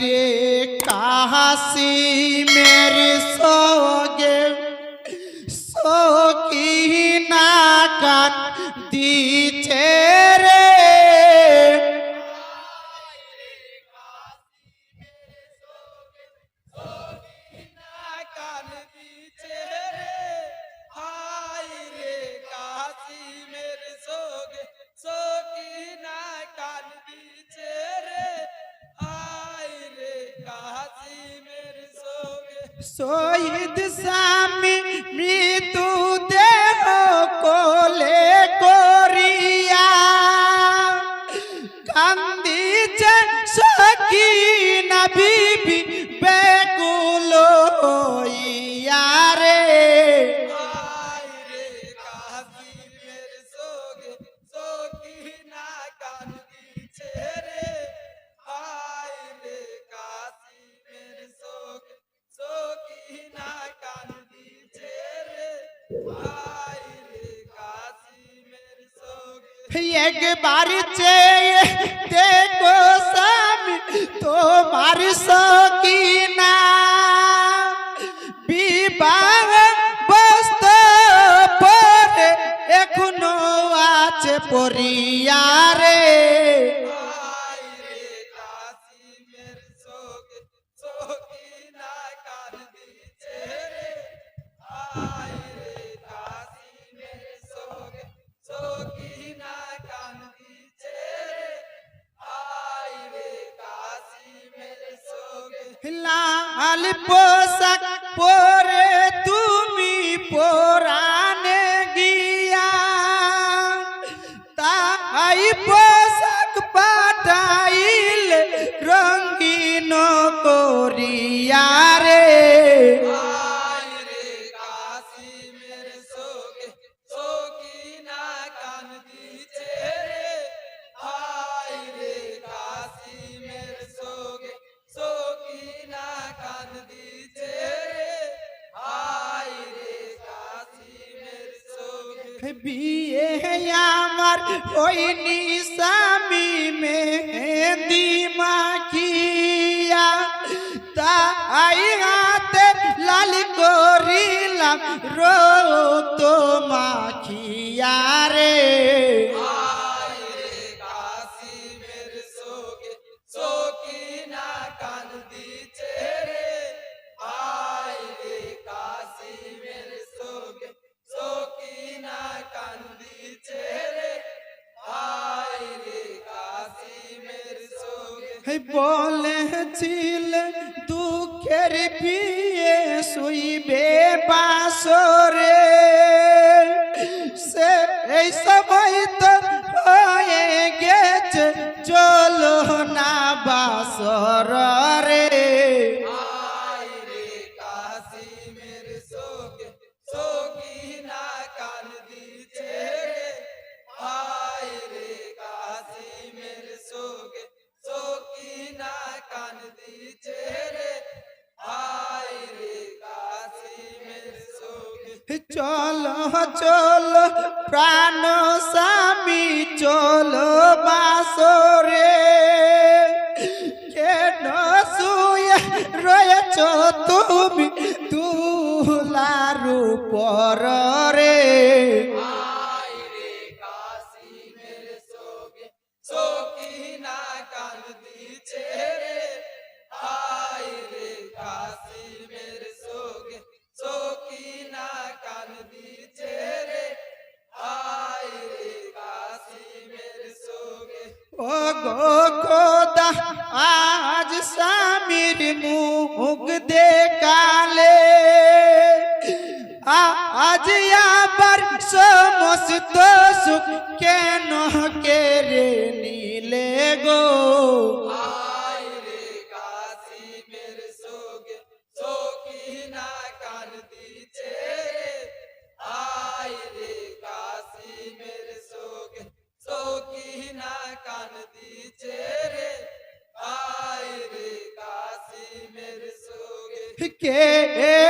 রে কাহাসি মেরে সোগে সকি না কান দিছে শহীদ স্বামী মৃত একবার চেয়ে দেখো স্বামী তোমার সঙ্গে লাল পোশাক পরে তুমি পরানে গিয়া তাই পোশাক পা জান দিছে ভাই রে কাসিমের চোখে। বিয়ে আমার, ওই নিসামি মেহেদি মাখিয়া। তাই হাতে লাল করিলাম রোজ বলেছিল দুঃখের বিয়ে শুইবে বাসরে। চল চল প্রাণ স্বামী চল বাসরে। কেন শুয়ে রয়েছ তুমি তুলার উপর ও গো খোদা, আজ স্বামীর মুখ দেখালে। আজ আবার সমস্ত সুখ কেন কেড়ে নিলে গো? que